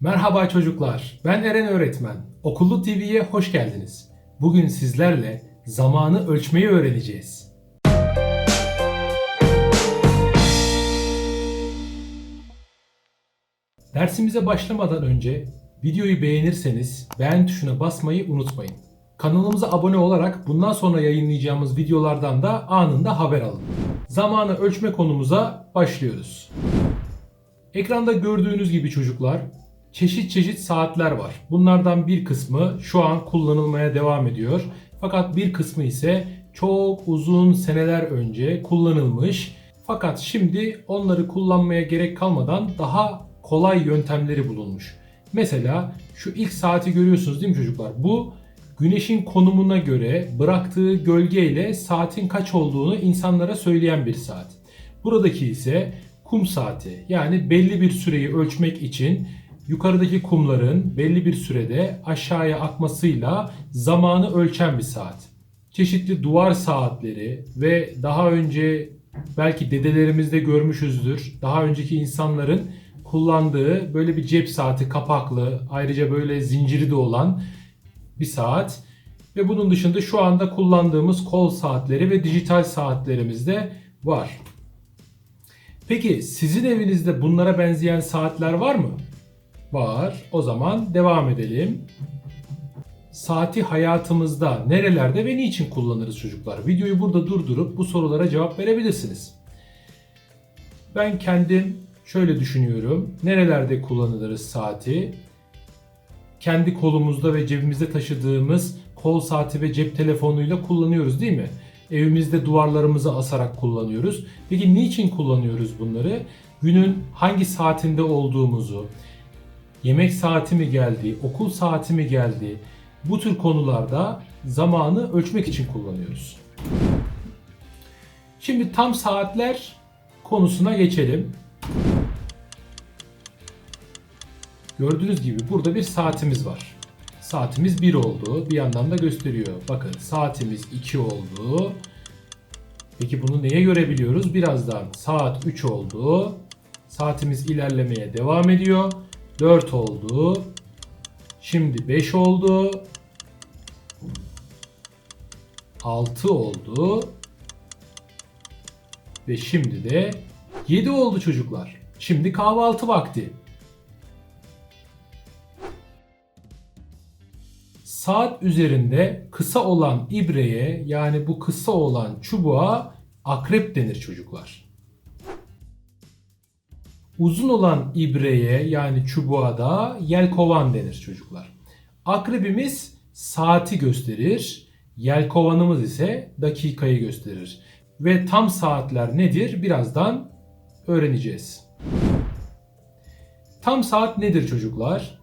Merhaba çocuklar, ben Eren Öğretmen. Okullu TV'ye hoş geldiniz. Bugün sizlerle zamanı ölçmeyi öğreneceğiz. Dersimize başlamadan önce videoyu beğenirseniz beğen tuşuna basmayı unutmayın. Kanalımıza abone olarak bundan sonra yayınlayacağımız videolardan da anında haber alın. Zamanı ölçme konumuza başlıyoruz. Ekranda gördüğünüz gibi çocuklar çeşit çeşit saatler var. Bunlardan bir kısmı şu an kullanılmaya devam ediyor. Fakat bir kısmı ise çok uzun seneler önce kullanılmış. Fakat şimdi onları kullanmaya gerek kalmadan daha kolay yöntemleri bulunmuş. Mesela şu ilk saati görüyorsunuz değil mi çocuklar? Bu güneşin konumuna göre bıraktığı gölgeyle saatin kaç olduğunu insanlara söyleyen bir saat. Buradaki ise kum saati. Yani belli bir süreyi ölçmek için yukarıdaki kumların belli bir sürede aşağıya akmasıyla zamanı ölçen bir saat. Çeşitli duvar saatleri ve daha önce belki dedelerimizde görmüşüzdür. Daha önceki insanların kullandığı böyle bir cep saati kapaklı, ayrıca böyle zinciri de olan bir saat. Ve bunun dışında şu anda kullandığımız kol saatleri ve dijital saatlerimiz de var. Peki sizin evinizde bunlara benzeyen saatler var mı? Var. O zaman devam edelim. Saati hayatımızda nerelerde ve niçin kullanırız çocuklar? Videoyu burada durdurup bu sorulara cevap verebilirsiniz. Ben kendim şöyle düşünüyorum. Nerelerde kullanırız saati? Kendi kolumuzda ve cebimizde taşıdığımız kol saati ve cep telefonuyla kullanıyoruz değil mi? Evimizde duvarlarımıza asarak kullanıyoruz. Peki niçin kullanıyoruz bunları? Günün hangi saatinde olduğumuzu, yemek saati mi geldi, okul saati mi geldi, bu tür konularda zamanı ölçmek için kullanıyoruz. Şimdi tam saatler konusuna geçelim. Gördüğünüz gibi burada bir saatimiz var. Saatimiz 1 oldu. Bir yandan da gösteriyor. Bakın saatimiz 2 oldu. Peki bunu neye göre biliyoruz? Birazdan saat 3 oldu. Saatimiz ilerlemeye devam ediyor. 4 oldu. Şimdi 5 oldu. 6 oldu. Ve şimdi de 7 oldu çocuklar. Şimdi kahvaltı vakti. Saat üzerinde kısa olan ibreye yani bu kısa olan çubuğa akrep denir çocuklar. Uzun olan ibreye yani çubuğa da yelkovan denir çocuklar. Akrebimiz saati gösterir, yelkovanımız ise dakikayı gösterir. Ve tam saatler nedir birazdan öğreneceğiz. Tam saat nedir çocuklar?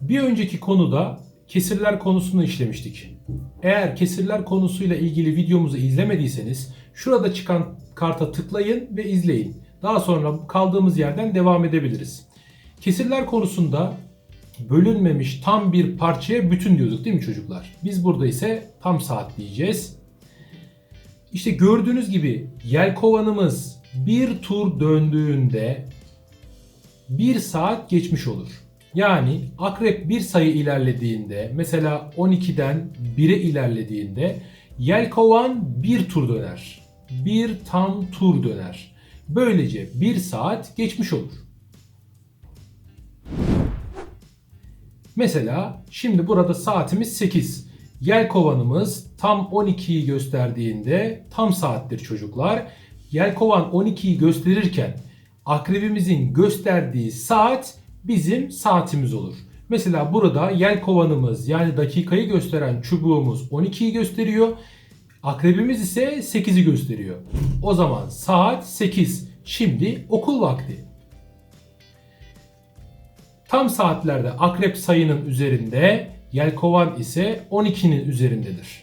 Bir önceki konuda kesirler konusunu işlemiştik. Eğer kesirler konusuyla ilgili videomuzu izlemediyseniz şurada çıkan karta tıklayın ve izleyin. Daha sonra kaldığımız yerden devam edebiliriz. Kesirler konusunda bölünmemiş tam bir parçaya bütün diyorduk değil mi çocuklar? Biz burada ise tam saat diyeceğiz. İşte gördüğünüz gibi yelkovanımız bir tur döndüğünde bir saat geçmiş olur. Yani akrep bir sayı ilerlediğinde mesela 12'den 1'e ilerlediğinde yelkovan bir tur döner. Bir tam tur döner. Böylece bir saat geçmiş olur. Mesela şimdi burada saatimiz 8. Yelkovanımız tam 12'yi gösterdiğinde tam saattir çocuklar. Yelkovan 12'yi gösterirken akrebimizin gösterdiği saat bizim saatimiz olur. Mesela burada yelkovanımız yani dakikayı gösteren çubuğumuz 12'yi gösteriyor. Akrebimiz ise 8'i gösteriyor. O zaman saat 8. Şimdi okul vakti. Tam saatlerde akrep sayının üzerinde, yelkovan ise 12'nin üzerindedir.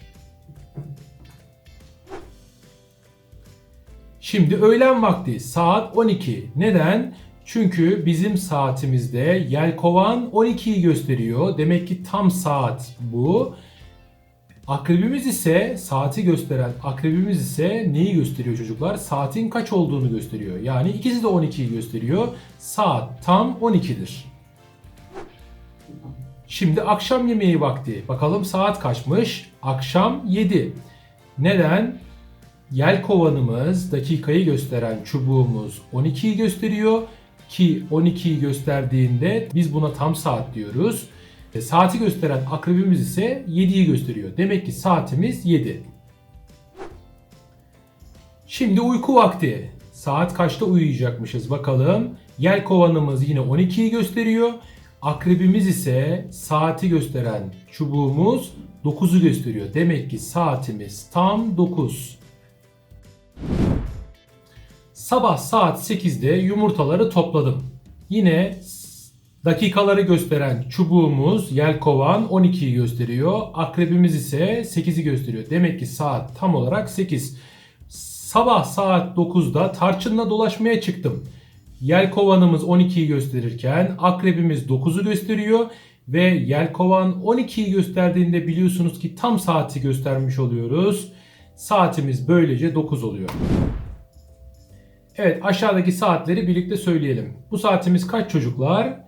Şimdi öğlen vakti saat 12. Neden? Çünkü bizim saatimizde yelkovan 12'yi gösteriyor. Demek ki tam saat bu. Akrebimiz ise saati gösteren akrebimiz ise neyi gösteriyor çocuklar? Saatin kaç olduğunu gösteriyor. Yani ikisi de 12'yi gösteriyor. Saat tam 12'dir. Şimdi akşam yemeği vakti. Bakalım saat kaçmış? Akşam 7. Neden? Yel kovanımız dakikayı gösteren çubuğumuz 12'yi gösteriyor ki 12'yi gösterdiğinde biz buna tam saat diyoruz. E, saati gösteren akrebimiz ise 7'yi gösteriyor. Demek ki saatimiz 7. Şimdi uyku vakti. Saat kaçta uyuyacakmışız bakalım. Yel kovanımız yine 12'yi gösteriyor. Akrebimiz ise saati gösteren çubuğumuz 9'u gösteriyor. Demek ki saatimiz tam 9. Sabah saat 8'de yumurtaları topladım. Yine dakikaları gösteren çubuğumuz yelkovan 12'yi gösteriyor. Akrebimiz ise 8'i gösteriyor. Demek ki saat tam olarak 8. Sabah saat 9'da tarçınla dolaşmaya çıktım. Yelkovanımız 12'yi gösterirken akrebimiz 9'u gösteriyor ve yelkovan 12'yi gösterdiğinde biliyorsunuz ki tam saati göstermiş oluyoruz. Saatimiz böylece 9 oluyor. Evet aşağıdaki saatleri birlikte söyleyelim. Bu saatimiz kaç çocuklar?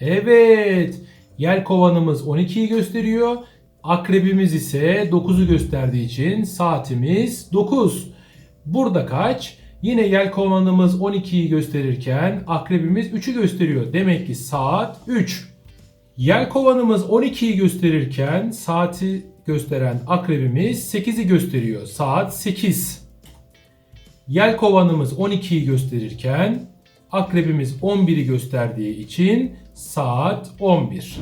Evet. Yelkovanımız 12'yi gösteriyor. Akrebimiz ise 9'u gösterdiği için saatimiz 9. Burada kaç? Yine yelkovanımız 12'yi gösterirken akrebimiz 3'ü gösteriyor. Demek ki saat 3. Yelkovanımız 12'yi gösterirken saati gösteren akrebimiz 8'i gösteriyor. Saat 8. Yelkovanımız 12'yi gösterirken akrebimiz 11'i gösterdiği için saat 11.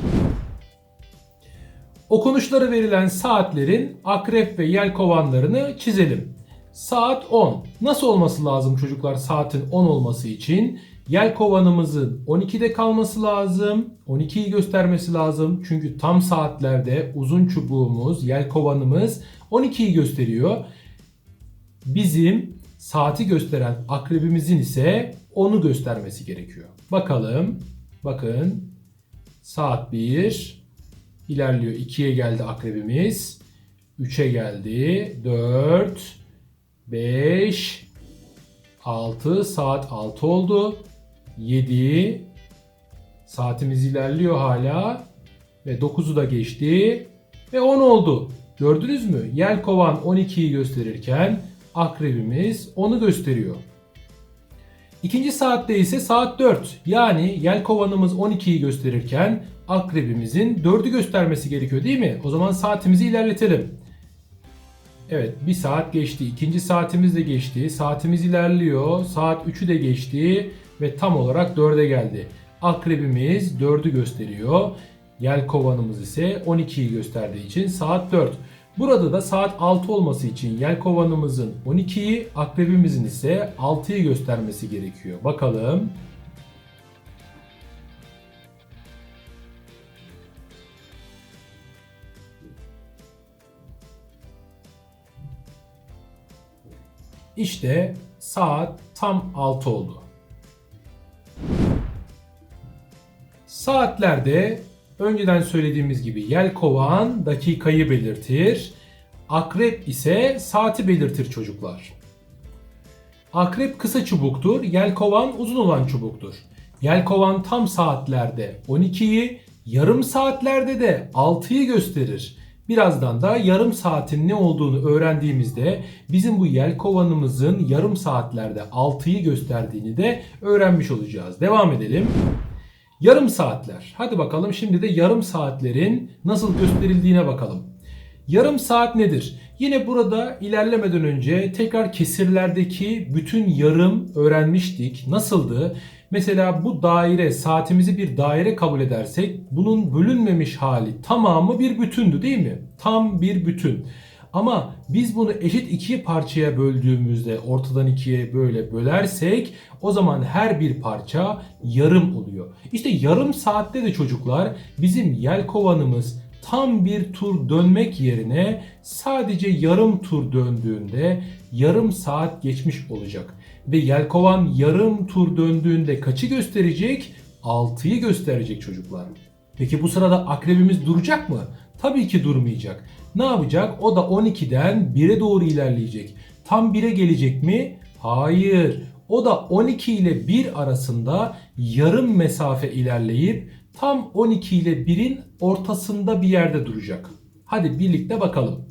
Okunuşları verilen saatlerin akrep ve yelkovanlarını çizelim. Saat 10. Nasıl olması lazım çocuklar saatin 10 olması için? Yelkovanımızın 12'de kalması lazım. 12'yi göstermesi lazım. Çünkü tam saatlerde uzun çubuğumuz, yelkovanımız 12'yi gösteriyor. Bizim saati gösteren akrebimizin ise onu göstermesi gerekiyor. Bakalım. Bakın. Saat 1 ilerliyor. 2'ye geldi akrebimiz. 3'e geldi. 4 5 6 saat 6 oldu. 7 saatimiz ilerliyor hala ve 9'u da geçti ve 10 oldu. Gördünüz mü? Yelkovan 12'yi gösterirken akrebimiz onu gösteriyor. İkinci saatte ise saat 4. Yani yelkovanımız 12'yi gösterirken akrebimizin 4'ü göstermesi gerekiyor değil mi? O zaman saatimizi ilerletelim. Evet bir saat geçti. İkinci saatimiz de geçti. Saatimiz ilerliyor. Saat 3'ü de geçti ve tam olarak 4'e geldi. Akrebimiz 4'ü gösteriyor. Yelkovanımız ise 12'yi gösterdiği için saat 4. Burada da saat 6 olması için yelkovanımızın 12'yi, akrebimizin ise 6'yı göstermesi gerekiyor. Bakalım. İşte saat tam 6 oldu. Saatlerde önceden söylediğimiz gibi yelkovan dakikayı belirtir. Akrep ise saati belirtir çocuklar. Akrep kısa çubuktur, yelkovan uzun olan çubuktur. Yelkovan tam saatlerde 12'yi, yarım saatlerde de 6'yı gösterir. Birazdan da yarım saatin ne olduğunu öğrendiğimizde bizim bu yelkovanımızın yarım saatlerde 6'yı gösterdiğini de öğrenmiş olacağız. Devam edelim. Yarım saatler. Hadi bakalım şimdi de yarım saatlerin nasıl gösterildiğine bakalım. Yarım saat nedir? Yine burada ilerlemeden önce tekrar kesirlerdeki bütün yarım öğrenmiştik. Nasıldı? Mesela bu daire saatimizi bir daire kabul edersek bunun bölünmemiş hali tamamı bir bütündü değil mi? Tam bir bütün. Ama biz bunu eşit iki parçaya böldüğümüzde ortadan ikiye böyle bölersek o zaman her bir parça yarım oluyor. İşte yarım saatte de çocuklar bizim yelkovanımız tam bir tur dönmek yerine sadece yarım tur döndüğünde yarım saat geçmiş olacak. Ve yelkovan yarım tur döndüğünde kaçı gösterecek? 6'yı gösterecek çocuklar. Peki bu sırada akrebimiz duracak mı? Tabii ki durmayacak. Ne yapacak? O da 12'den 1'e doğru ilerleyecek. Tam 1'e gelecek mi? Hayır. O da 12 ile 1 arasında yarım mesafe ilerleyip tam 12 ile 1'in ortasında bir yerde duracak. Hadi birlikte bakalım.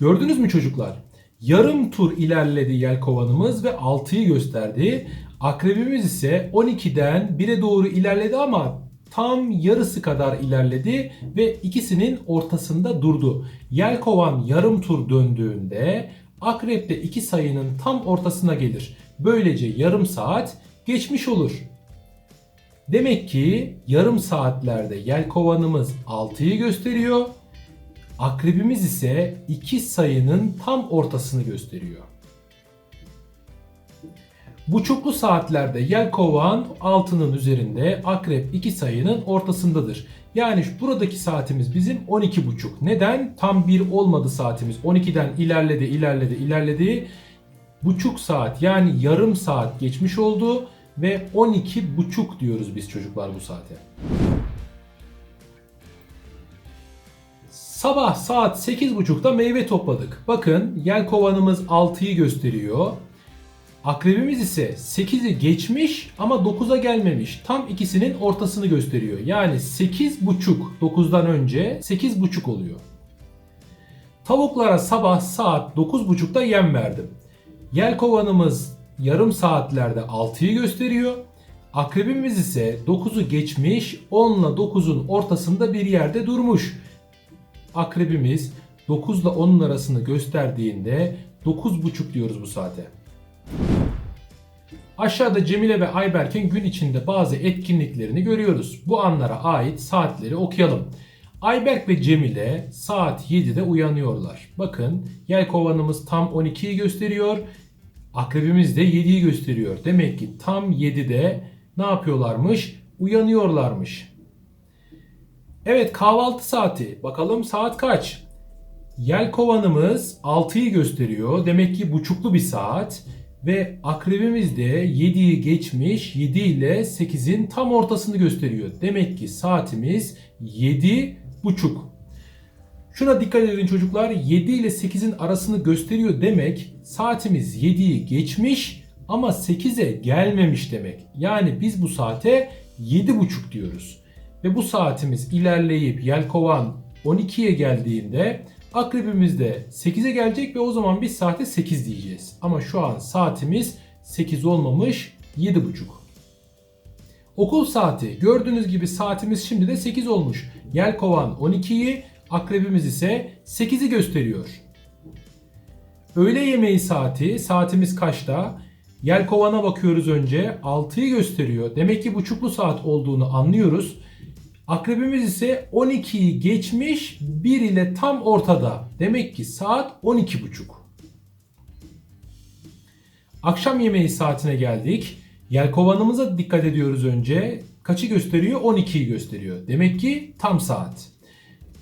Gördünüz mü çocuklar? Yarım tur ilerledi yelkovanımız ve 6'yı gösterdi. Akrebimiz ise 12'den 1'e doğru ilerledi ama tam yarısı kadar ilerledi ve ikisinin ortasında durdu. Yelkovan yarım tur döndüğünde akrep de iki sayının tam ortasına gelir. Böylece yarım saat geçmiş olur. Demek ki yarım saatlerde yelkovanımız 6'yı gösteriyor. Akrebimiz ise iki sayının tam ortasını gösteriyor. Buçuklu saatlerde yelkovan 6'nın üzerinde, akrep 2 sayının ortasındadır. Yani buradaki saatimiz bizim 12.30. Neden? Tam 1 olmadı saatimiz. 12'den ilerledi, ilerledi, ilerledi. Buçuk saat yani yarım saat geçmiş oldu ve 12.30 diyoruz biz çocuklar bu saate. Sabah saat 8.30'da meyve topladık. Bakın yelkovanımız 6'yı gösteriyor. Akrebimiz ise 8'i geçmiş ama 9'a gelmemiş. Tam ikisinin ortasını gösteriyor. Yani 8.5 9'dan önce 8.5 oluyor. Tavuklara sabah saat 9.30'da yem verdim. Yelkovanımız yarım saatlerde 6'yı gösteriyor. Akrebimiz ise 9'u geçmiş 10 ile 9'un ortasında bir yerde durmuş. Akrebimiz 9 ile 10'un arasını gösterdiğinde 9.30 diyoruz bu saate. Aşağıda Cemile ve Ayberk'in gün içinde bazı etkinliklerini görüyoruz. Bu anlara ait saatleri okuyalım. Ayberk ve Cemile saat 7'de uyanıyorlar. Bakın yelkovanımız tam 12'yi gösteriyor. Akrebimiz de 7'yi gösteriyor. Demek ki tam 7'de ne yapıyorlarmış? Uyanıyorlarmış. Evet kahvaltı saati. Bakalım saat kaç? Yelkovanımız 6'yı gösteriyor. Demek ki buçuklu bir saat. Ve akrebimiz de 7'yi geçmiş 7 ile 8'in tam ortasını gösteriyor. Demek ki saatimiz 7 buçuk. Şuna dikkat edin çocuklar 7 ile 8'in arasını gösteriyor demek saatimiz 7'yi geçmiş ama 8'e gelmemiş demek. Yani biz bu saate 7.30 diyoruz. Ve bu saatimiz ilerleyip yelkovan 12'ye geldiğinde akrebimiz de 8'e gelecek ve o zaman biz saate 8 diyeceğiz. Ama şu an saatimiz 8 olmamış 7.30. Okul saati gördüğünüz gibi saatimiz şimdi de 8 olmuş. Yelkovan 12'yi akrebimiz ise 8'i gösteriyor. Öğle yemeği saati saatimiz kaçta? Yelkovana bakıyoruz önce 6'yı gösteriyor. Demek ki buçuklu saat olduğunu anlıyoruz. Akrebimiz ise 12'yi geçmiş 1 ile tam ortada. Demek ki saat 12.30. Akşam yemeği saatine geldik. Yelkovanımıza dikkat ediyoruz önce. Kaçı gösteriyor? 12'yi gösteriyor. Demek ki tam saat.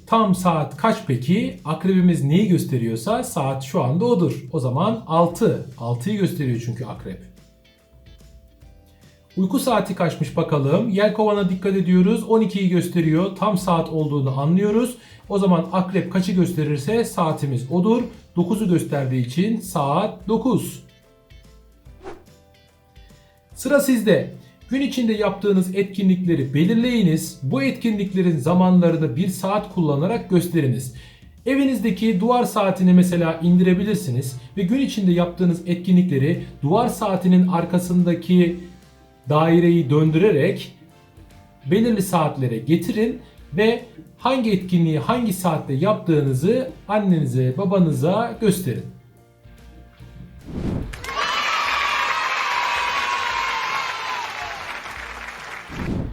Tam saat kaç peki? Akrebimiz neyi gösteriyorsa saat şu anda odur. O zaman 6. 6'yı gösteriyor çünkü akrep. Uyku saati kaçmış bakalım. Yelkovana dikkat ediyoruz. 12'yi gösteriyor. Tam saat olduğunu anlıyoruz. O zaman akrep kaçı gösterirse saatimiz odur. 9'u gösterdiği için saat 9. Sıra sizde. Gün içinde yaptığınız etkinlikleri belirleyiniz. Bu etkinliklerin zamanlarını bir saat kullanarak gösteriniz. Evinizdeki duvar saatini mesela indirebilirsiniz ve gün içinde yaptığınız etkinlikleri duvar saatinin arkasındaki daireyi döndürerek belirli saatlere getirin ve hangi etkinliği hangi saatte yaptığınızı annenize, babanıza gösterin.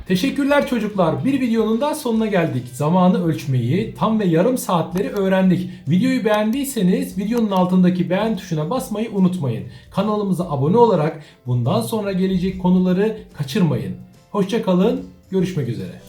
Teşekkürler çocuklar. Bir videonun daha sonuna geldik. Zamanı ölçmeyi, tam ve yarım saatleri öğrendik. Videoyu beğendiyseniz videonun altındaki beğen tuşuna basmayı unutmayın. Kanalımıza abone olarak bundan sonra gelecek konuları kaçırmayın. Hoşçakalın, görüşmek üzere.